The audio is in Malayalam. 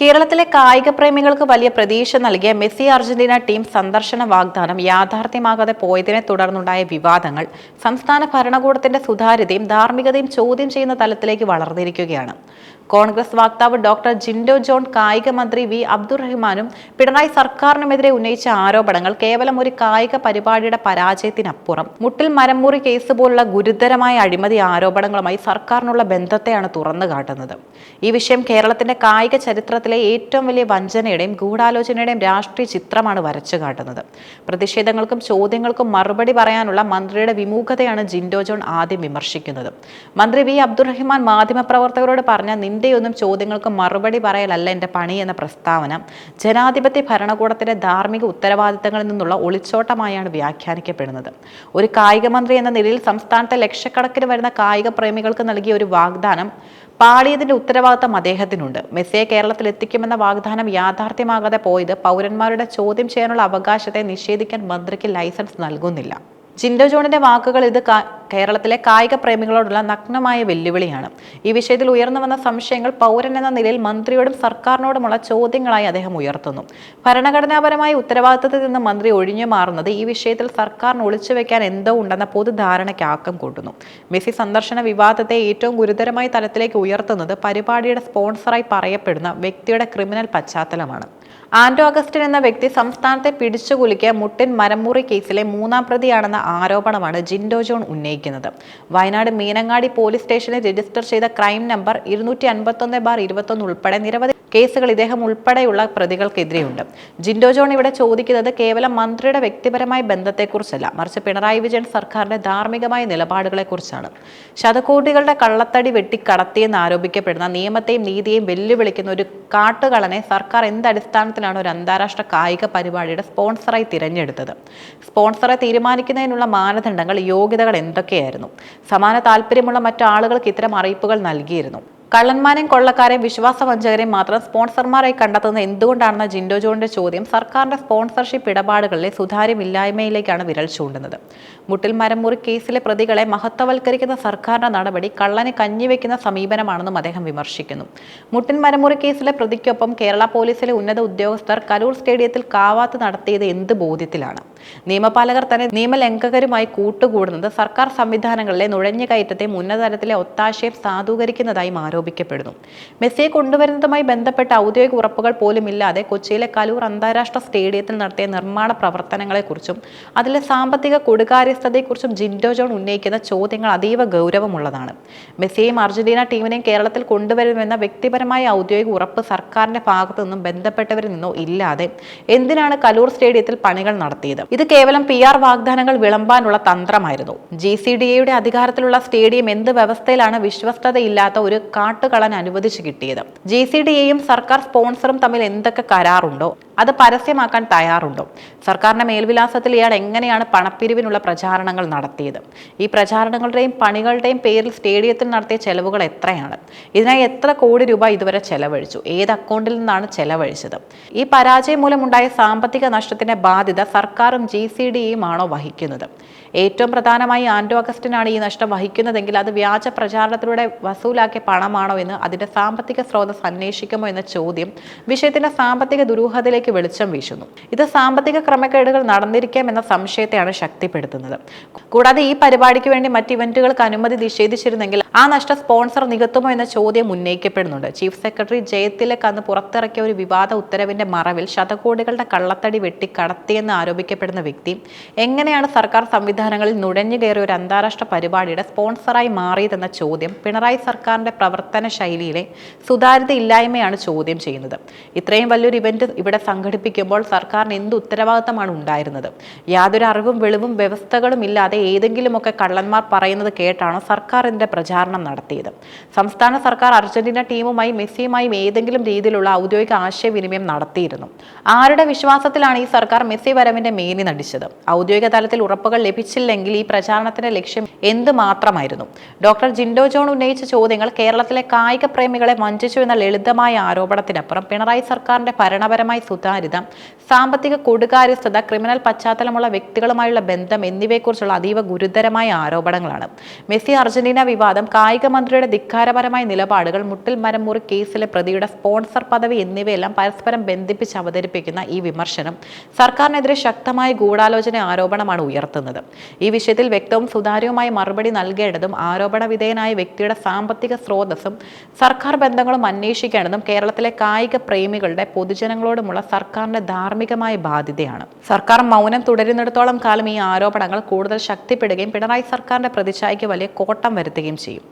കേരളത്തിലെ കായിക പ്രേമികൾക്ക് വലിയ പ്രതീക്ഷ നൽകിയ മെസ്സി അർജന്റീന ടീം സന്ദർശന വാഗ്ദാനം യാഥാർത്ഥ്യമാകാതെ പോയതിനെ തുടർന്നുണ്ടായ വിവാദങ്ങൾ സംസ്ഥാന ഭരണകൂടത്തിന്റെ സുതാര്യതയും ധാർമ്മികതയും ചോദ്യം ചെയ്യുന്ന തലത്തിലേക്ക് വളർന്നിരിക്കുകയാണ്. കോൺഗ്രസ് വക്താവ് ഡോക്ടർ ജിൻഡോ ജോൺ കായിക മന്ത്രി വി അബ്ദുറഹ്മാനും പിണറായി സർക്കാരിനുമെതിരെ ഉന്നയിച്ച ആരോപണങ്ങൾ കേവലം ഒരു കായിക പരിപാടിയുടെ പരാജയത്തിനപ്പുറം. മുട്ടിൽ മരംമുറി കേസ് പോലുള്ള ഗുരുതരമായ അഴിമതി ആരോപണങ്ങളുമായി സർക്കാരിനുള്ള ബന്ധത്തെയാണ് തുറന്നു കാട്ടുന്നത്. ഈ വിഷയം കേരളത്തിന്റെ കായിക ചരിത്രത്തിലെ ഏറ്റവും വലിയ വഞ്ചനയുടെയും ഗൂഢാലോചനയുടെയും രാഷ്ട്രീയ ചിത്രമാണ് വരച്ചു കാട്ടുന്നത്. പ്രതിഷേധങ്ങൾക്കും ചോദ്യങ്ങൾക്കും മറുപടി പറയാനുള്ള മന്ത്രിയുടെ വിമുഖതയാണ് ജിൻഡോ ജോൺ ആദ്യം വിമർശിക്കുന്നത്. മന്ത്രി വി അബ്ദുറഹിമാൻ മാധ്യമപ്രവർത്തകരോട് പറഞ്ഞ നിന്റെയൊന്നും ചോദ്യങ്ങൾക്ക് മറുപടി പറയലല്ല എന്റെ പണി എന്ന പ്രസ്താവന. ജനാധിപത്യ ഭരണകൂടത്തിന്റെ ധാർമ്മിക ഉത്തരവാദിത്തങ്ങളിൽ നിന്നുള്ള ഒളിച്ചോട്ടമായാണ് വ്യാഖ്യാനിക്കപ്പെടുന്നത്. ഒരു കായിക മന്ത്രി എന്ന നിലയിൽ സംസ്ഥാനത്തെ ലക്ഷക്കണക്കിന് വരുന്ന കായിക പ്രേമികൾക്ക് നൽകിയ ഒരു വാഗ്ദാനം പാളിയതിന്റെ ഉത്തരവാദിത്തം അദ്ദേഹത്തിനുണ്ട്. മെസ്സിയെ കേരളത്തിൽ എത്തിക്കുമെന്ന വാഗ്ദാനം യാഥാർത്ഥ്യമാകാതെ പോയത് പൗരന്മാരുടെ ചോദ്യം ചെയ്യാനുള്ള അവകാശത്തെ നിഷേധിക്കാൻ മന്ത്രിക്ക് ലൈസൻസ് നൽകുന്നില്ല. ജിൻഡോ ജോണിന്റെ വാക്കുകൾ ഇത് കേരളത്തിലെ കായിക പ്രേമികളോടുള്ള നഗ്നമായ വെല്ലുവിളിയാണ്. ഈ വിഷയത്തിൽ ഉയർന്നു വന്ന സംശയങ്ങൾ പൗരൻ എന്ന നിലയിൽ മന്ത്രിയോടും സർക്കാരിനോടുമുള്ള ചോദ്യങ്ങളായി അദ്ദേഹം ഉയർത്തുന്നു. ഭരണഘടനാപരമായ ഉത്തരവാദിത്തത്തിൽ നിന്ന് മന്ത്രി ഒഴിഞ്ഞു മാറുന്നത് ഈ വിഷയത്തിൽ സർക്കാരിന് ഒളിച്ചു വെക്കാൻ എന്തോ ഉണ്ടെന്ന പൊതുധാരണയ്ക്ക് ആക്കം കൂട്ടുന്നു. മെസ്സി സന്ദർശന വിവാദത്തെ ഏറ്റവും ഗുരുതരമായ തലത്തിലേക്ക് ഉയർത്തുന്നത് പരിപാടിയുടെ സ്പോൺസറായി പറയപ്പെടുന്ന വ്യക്തിയുടെ ക്രിമിനൽ പശ്ചാത്തലമാണ്. ആന്റോ അഗസ്റ്റിൻ എന്ന വ്യക്തി സംസ്ഥാനത്തെ പിടിച്ചുകുലുക്കിയ മുട്ടിൻ മരമുറി കേസിലെ മൂന്നാം പ്രതിയാണെന്ന ആരോപണമാണ് ജിൻഡോ ജോൺ ഉന്നയിക്കുന്നത്. വയനാട് മീനങ്ങാടി പോലീസ് സ്റ്റേഷനിൽ രജിസ്റ്റർ ചെയ്ത ക്രൈം നമ്പർ ഇരുന്നൂറ്റി അൻപത്തൊന്ന് ബാർ ഇരുപത്തൊന്ന് ഉൾപ്പെടെ നിരവധി കേസുകൾ ഇദ്ദേഹം ഉൾപ്പെടെയുള്ള പ്രതികൾക്കെതിരെയുണ്ട്. ജിൻഡോ ജോൺ ഇവിടെ ചോദിക്കുന്നത് കേവലം മന്ത്രിയുടെ വ്യക്തിപരമായ ബന്ധത്തെക്കുറിച്ചല്ല. മറിച്ച് പിണറായി വിജയൻ സർക്കാരിന്റെ ധാർമ്മികമായ നിലപാടുകളെക്കുറിച്ചാണ്. ശതകോടികളുടെ കള്ളത്തടി വെട്ടിക്കടത്തിയെന്ന് ആരോപിക്കപ്പെടുന്ന നിയമത്തെയും നീതിയെയും വെല്ലുവിളിക്കുന്ന ഒരു കാട്ടുകളനെ സർക്കാർ എന്തടിസ്ഥാനത്തിലാണ് ഒരു അന്താരാഷ്ട്ര കായിക പരിപാടിയുടെ സ്പോൺസറായി തിരഞ്ഞെടുത്തത്? സ്പോൺസറെ തീരുമാനിക്കുന്നതിനുള്ള മാനദണ്ഡങ്ങൾ യോഗ്യതകൾ എന്തൊക്കെയായിരുന്നു? സമാന താല്പര്യമുള്ള മറ്റു ആളുകൾക്ക് ഇത്തരം അറിയിപ്പുകൾ നൽകിയിരുന്നു. കള്ളന്മാരെയും കൊള്ളക്കാരെയും വിശ്വാസവഞ്ചകരെയും മാത്രം സ്പോൺസർമാരായി കണ്ടെത്തുന്നത് എന്തുകൊണ്ടാണെന്ന ജിൻഡോ ജോണിന്റെ ചോദ്യം സർക്കാരിന്റെ സ്പോൺസർഷിപ്പ് ഇടപാടുകളിലെ സുതാര്യമില്ലായ്മയിലേക്കാണ് വിരൽ ചൂണ്ടുന്നത്. മുട്ടിൽ മരമുറി കേസിലെ പ്രതികളെ മഹത്വവൽക്കരിക്കുന്ന സർക്കാരിന്റെ നടപടി കള്ളനെ കഞ്ഞിവെക്കുന്ന സമീപനമാണെന്നും അദ്ദേഹം വിമർശിക്കുന്നു. മുട്ടിൻ മരമുറി കേസിലെ പ്രതിക്കൊപ്പം കേരള പോലീസിലെ ഉന്നത ഉദ്യോഗസ്ഥർ കരൂർ സ്റ്റേഡിയത്തിൽ കാവാത്ത് നടത്തിയത് എന്ത് ബോധ്യത്തിലാണ്? നിയമപാലകർ തന്നെ നിയമലംഘകരുമായി കൂട്ടുകൂടുന്നത് സർക്കാർ സംവിധാനങ്ങളിലെ നുഴഞ്ഞുകയറ്റത്തെയും ഉന്നതതലത്തിലെ ഒത്താശയും സാധൂകരിക്കുന്നതായും ആരോപിക്കപ്പെടുന്നു. മെസ്സിയെ കൊണ്ടുവരുന്നതുമായി ബന്ധപ്പെട്ട ഔദ്യോഗിക ഉറപ്പുകൾ പോലും ഇല്ലാതെ കൊച്ചിയിലെ കലൂർ അന്താരാഷ്ട്ര സ്റ്റേഡിയത്തിൽ നടത്തിയ നിർമ്മാണ പ്രവർത്തനങ്ങളെക്കുറിച്ചും അതിലെ സാമ്പത്തിക കൊടുകാര്യസ്ഥതയെക്കുറിച്ചും ജിൻഡോ ജോൺ ഉന്നയിക്കുന്ന ചോദ്യങ്ങൾ അതീവ ഗൗരവമുള്ളതാണ്. മെസ്സിയെയും അർജന്റീന ടീമിനെയും കേരളത്തിൽ കൊണ്ടുവരുമെന്ന വ്യക്തിപരമായ ഔദ്യോഗിക ഉറപ്പ് സർക്കാരിന്റെ ഭാഗത്തു നിന്നും ബന്ധപ്പെട്ടവരിൽ നിന്നോ ഇല്ലാതെ എന്തിനാണ് കലൂർ സ്റ്റേഡിയത്തിൽ പണികൾ നടത്തിയത്? ഇത് കേവലം പി ആർ വാഗ്ദാനങ്ങൾ വിളമ്പാനുള്ള തന്ത്രമായിരുന്നു. ജി സി ഡി എയുടെ അധികാരത്തിലുള്ള സ്റ്റേഡിയം എന്ത് വ്യവസ്ഥയിലാണ് വിശ്വസ്തതയില്ലാത്ത ഒരു കാട്ടുകളൻ അനുവദിച്ചു കിട്ടിയത്. ജെ സി ഡി എയും സർക്കാർ സ്പോൺസറും തമ്മിൽ എന്തൊക്കെ കരാറുണ്ടോ അത് പരസ്യമാക്കാൻ തയ്യാറുണ്ടോ? സർക്കാരിന്റെ മേൽവിലാസത്തിൽ ഇയാൾ എങ്ങനെയാണ് പണപ്പിരിവിനുള്ള പ്രചാരണങ്ങൾ നടത്തിയത്? ഈ പ്രചാരണങ്ങളുടെയും പണികളുടെയും പേരിൽ സ്റ്റേഡിയത്തിൽ നടത്തിയ ചെലവുകൾ എത്രയാണ്? ഇതിനായി എത്ര കോടി രൂപ ഇതുവരെ ചെലവഴിച്ചു? ഏത് അക്കൗണ്ടിൽ നിന്നാണ് ചെലവഴിച്ചത്? ഈ പരാജയം മൂലമുണ്ടായ സാമ്പത്തിക നഷ്ടത്തിന്റെ ബാധ്യത സർക്കാരും ജി സി ആണോ വഹിക്കുന്നത്? ഏറ്റവും പ്രധാനമായി ആൻഡോ അഗസ്റ്റിനാണ് ഈ നഷ്ടം വഹിക്കുന്നതെങ്കിൽ അത് വ്യാജ പ്രചാരണത്തിലൂടെ വസൂലാക്കിയ പണമാണോ എന്ന് അതിന്റെ സാമ്പത്തിക സ്രോതസ് അന്വേഷിക്കുമോ എന്ന ചോദ്യം വിഷയത്തിന്റെ സാമ്പത്തിക ദുരൂഹതയിലേക്ക് വെളിച്ചം വീശുന്നു. ഇത് സാമ്പത്തിക ക്രമക്കേടുകൾ നടന്നിരിക്കാം എന്ന സംശയത്തെയാണ് ശക്തിപ്പെടുത്തുന്നത്. കൂടാതെ ഈ പരിപാടിക്ക് വേണ്ടി മറ്റ് ഇവന്റുകൾക്ക് അനുമതി നിഷേധിച്ചിരുന്നെങ്കിൽ ആ നഷ്ട സ്പോൺസർ നികത്തുമോ എന്ന ചോദ്യം ഉന്നയിക്കപ്പെടുന്നുണ്ട്. ചീഫ് സെക്രട്ടറി ജയത്തിലക് അന്ന് പുറത്തിറക്കിയ ഒരു വിവാദ ഉത്തരവിന്റെ മറവിൽ ശതകോടികളുടെ കള്ളത്തടി വെട്ടി കടത്തിയെന്ന് ആരോപിക്കപ്പെടുന്ന വ്യക്തി എങ്ങനെയാണ് സർക്കാർ സംവിധാനങ്ങളിൽ നുഴഞ്ഞു കയറിയ ഒരു അന്താരാഷ്ട്ര പരിപാടിയുടെ സ്പോൺസറായി മാറിയതെന്ന ചോദ്യം പിണറായി സർക്കാരിന്റെ പ്രവർത്തന ശൈലിയിലെ സുതാര്യത ഇല്ലായ്മയാണ് ചോദ്യം ചെയ്യുന്നത്. ഇത്രയും വലിയൊരു ഇവന്റ് ഇവിടെ സംഘടിപ്പിക്കുമ്പോൾ സർക്കാരിന് എന്ത് ഉത്തരവാദിത്തമാണ് ഉണ്ടായിരുന്നത്? യാതൊരു അറിവും വെളിവും വ്യവസ്ഥകളും ഇല്ലാതെ ഏതെങ്കിലുമൊക്കെ കള്ളന്മാർ പറയുന്നത് കേട്ടാണ് സർക്കാർ ഇതിന്റെ പ്രചാരണം നടത്തിയത്. സംസ്ഥാന സർക്കാർ അർജന്റീന ടീമുമായി മെസ്സിയുമായും ഏതെങ്കിലും രീതിയിലുള്ള ഔദ്യോഗിക ആശയവിനിമയം നടത്തിയിരുന്നു. ആരുടെ വിശ്വാസത്തിലാണ് ഈ സർക്കാർ മെസ്സി വരവിന്റെ മേനി നടിച്ചത്? ഔദ്യോഗിക തലത്തിൽ ഉറപ്പുകൾ ലഭിച്ചില്ലെങ്കിൽ ഈ പ്രചാരണത്തിന്റെ ലക്ഷ്യം എന്ത് മാത്രമായിരുന്നു ഡോക്ടർ ജിൻഡോ ജോൺ ഉന്നയിച്ച ചോദ്യങ്ങൾ കേരളത്തിലെ കായിക പ്രേമികളെ വഞ്ചിച്ചു എന്ന ലളിതമായ ആരോപണത്തിനപ്പുറം പിണറായി സർക്കാരിന്റെ ഭരണപരമായ സുതാര്യത സാമ്പത്തിക കൊടുകാര്യസ്ഥത ക്രിമിനൽ പശ്ചാത്തലമുള്ള വ്യക്തികളുമായുള്ള ബന്ധം എന്നിവയെക്കുറിച്ചുള്ള അതീവ ഗുരുതരമായ ആരോപണങ്ങളാണ്. മെസ്സി അർജന്റീന വിവാദം കായിക മന്ത്രിയുടെ ധിക്കാരപരമായ നിലപാടുകൾ മുട്ടിൽ മരമുറി കേസിലെ പ്രതിയുടെ സ്പോൺസർ പദവി എന്നിവയെല്ലാം പരസ്പരം ബന്ധിപ്പിച്ച് അവതരിപ്പിക്കുന്ന ഈ വിമർശനം സർക്കാരിനെതിരെ ശക്തമായ ഗൂഢാലോചന ആരോപണമാണ് ഉയർത്തുന്നത്. ഈ വിഷയത്തിൽ വ്യക്തവും സുതാര്യവുമായ മറുപടി നൽകേണ്ടതും ആരോപണ വിധേയനായ വ്യക്തിയുടെ സാമ്പത്തിക സ്രോതസ്സും സർക്കാർ ബന്ധങ്ങളും അന്വേഷിക്കേണ്ടതും കേരളത്തിലെ കായിക പ്രേമികളുടെ പൊതുജനങ്ങളോടുമുള്ള സർക്കാരിന്റെ ധാർമ്മികമായ ബാധ്യതയാണ്. സർക്കാർ മൗനം തുടരുന്നിടത്തോളം കാലം ഈ ആരോപണങ്ങൾ കൂടുതൽ ശക്തിപ്പെടുകയും പിണറായി സർക്കാരിന്റെ പ്രതിച്ഛായയ്ക്ക് വലിയ കോട്ടം വരുത്തുകയും ചെയ്യും.